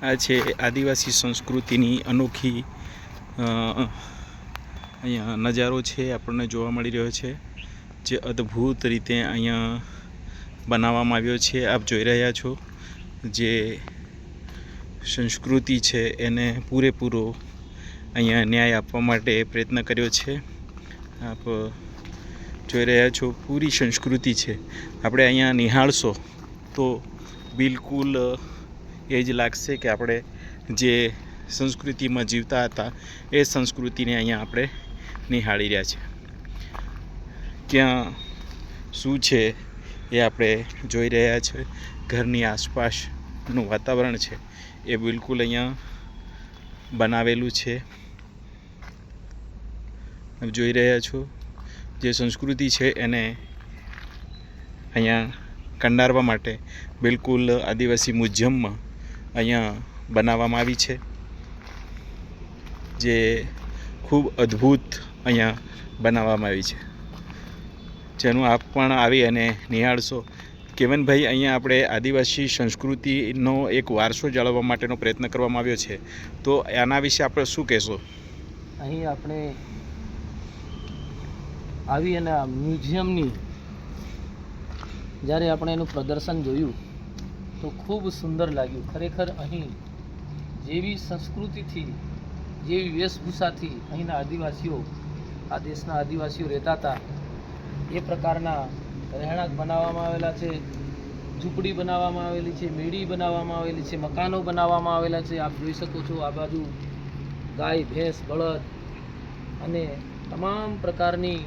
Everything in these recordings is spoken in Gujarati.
છે આદિવાસી સંસ્કૃતિની અનોખી અહીંયા નજારો છે, આપણને જોવા મળી રહ્યો છે, જે અદ્ભુત રીતે અહીંયા બનાવવામાં આવ્યો છે. આપ જોઈ રહ્યા છો જે સંસ્કૃતિ છે, એને પૂરેપૂરો અહીંયા ન્યાય આપવા માટે પ્રયત્ન કર્યો છે. આપ જોઈ રહ્યા છો પૂરી સંસ્કૃતિ છે. આપણે અહીંયા નિહાળશો તો બિલકુલ એ જ લાગશે કે આપણે જે સંસ્કૃતિમાં જીવતા હતા, એ સંસ્કૃતિને અહીંયા આપણે નિહાળી રહ્યા છે. ક્યાં શું છે એ આપણે જોઈ રહ્યા છે. ઘરની આસપાસનું વાતાવરણ છે એ બિલકુલ અહીંયા બનાવેલું છે. જોઈ રહ્યા છો જે સંસ્કૃતિ છે એને અહીંયા કંડારવા માટે બિલકુલ આદિવાસી મ્યુઝિયમમાં અહીંયા બનાવવામાં આવી છે, જે ખૂબ અદ્ભુત અહીંયા બનાવવામાં આવી છે. જેનું આપ પણ આવી અને નિહાળશો. કેવનભાઈ, અહીંયા આપણે આદિવાસી સંસ્કૃતિનો એક વારસો જાળવવા માટેનો પ્રયત્ન કરવામાં આવ્યો છે. તો આના વિશે આપણે શું કહેશો? અહીં આપણે આવી અને આ મ્યુઝિયમની જ્યારે આપણે એનું પ્રદર્શન જોયું તો ખૂબ સુંદર લાગ્યું. ખરેખર અહીં જેવી સંસ્કૃતિથી, જેવી વેશભૂષાથી અહીંના આદિવાસીઓ, આ દેશના આદિવાસીઓ રહેતા હતા, એ પ્રકારના રહેણાંક બનાવવામાં આવેલા છે, ઝૂંપડી બનાવવામાં આવેલી છે, મેળી બનાવવામાં આવેલી છે, મકાનો બનાવવામાં આવેલા છે. આપ જોઈ શકો છો આ બાજુ ગાય, ભેંસ, બળદ અને તમામ પ્રકારની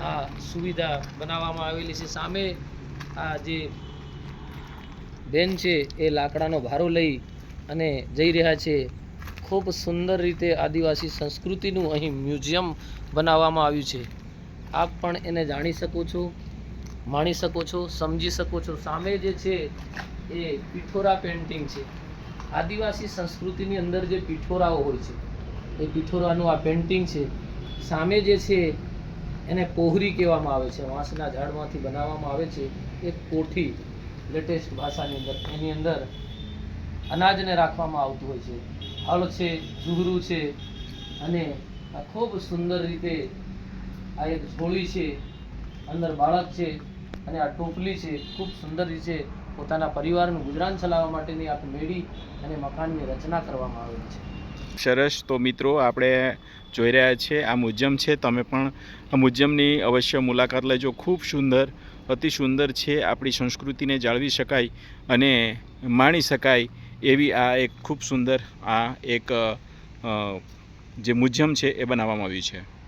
આ સુવિધા બનાવવામાં આવેલી છે. સામે આ જે બેન છે એ લાકડાનો ભારો લઈ અને જઈ રહ્યા છે. ખૂબ સુંદર રીતે આદિવાસી સંસ્કૃતિનું અહીં મ્યુઝિયમ બનાવવામાં આવ્યું છે. આપ પણ એને જાણી શકો છો, માણી શકો છો, સમજી શકો છો. સામે જે છે એ પિઠોરા પેઇન્ટિંગ છે. આદિવાસી સંસ્કૃતિની અંદર જે પિઠોરાઓ હોય છે, એ પિઠોરાનું આ પેઇન્ટિંગ છે. સામે જે છે એને પોહરી કહેવામાં આવે છે. વાંસના ઝાડમાંથી બનાવવામાં આવે છે. એક કોઠી લેટેસ્ટ ભાષાની અંદર, એની અંદર અનાજને રાખવામાં આવતું હોય છે. હળ છે ઝુહરું છે અને આ ખૂબ સુંદર રીતે આ એક ઝોળી છે, અંદર બાળક છે અને આ ટોપલી છે, ખૂબ સુંદર રીતે પોતાના પરિવારનું ગુજરાન ચલાવવા માટેની આ મેળી અને મકાનની રચના કરવામાં આવેલી છે. સરસ. તો મિત્રો, આપણે જોઈ રહ્યા છીએ, આ મ્યુઝિયમ છે. તમે પણ આ મ્યુઝિયમની અવશ્ય મુલાકાત લેજો. ખૂબ સુંદર, અતિ સુંદર છે આપણી સંસ્કૃતિને જાળવી શકાય અને માણી શકાય એવી આ એક ખૂબ સુંદર, આ એક જે મ્યુઝિયમ છે એ બનાવવામાં આવ્યું છે.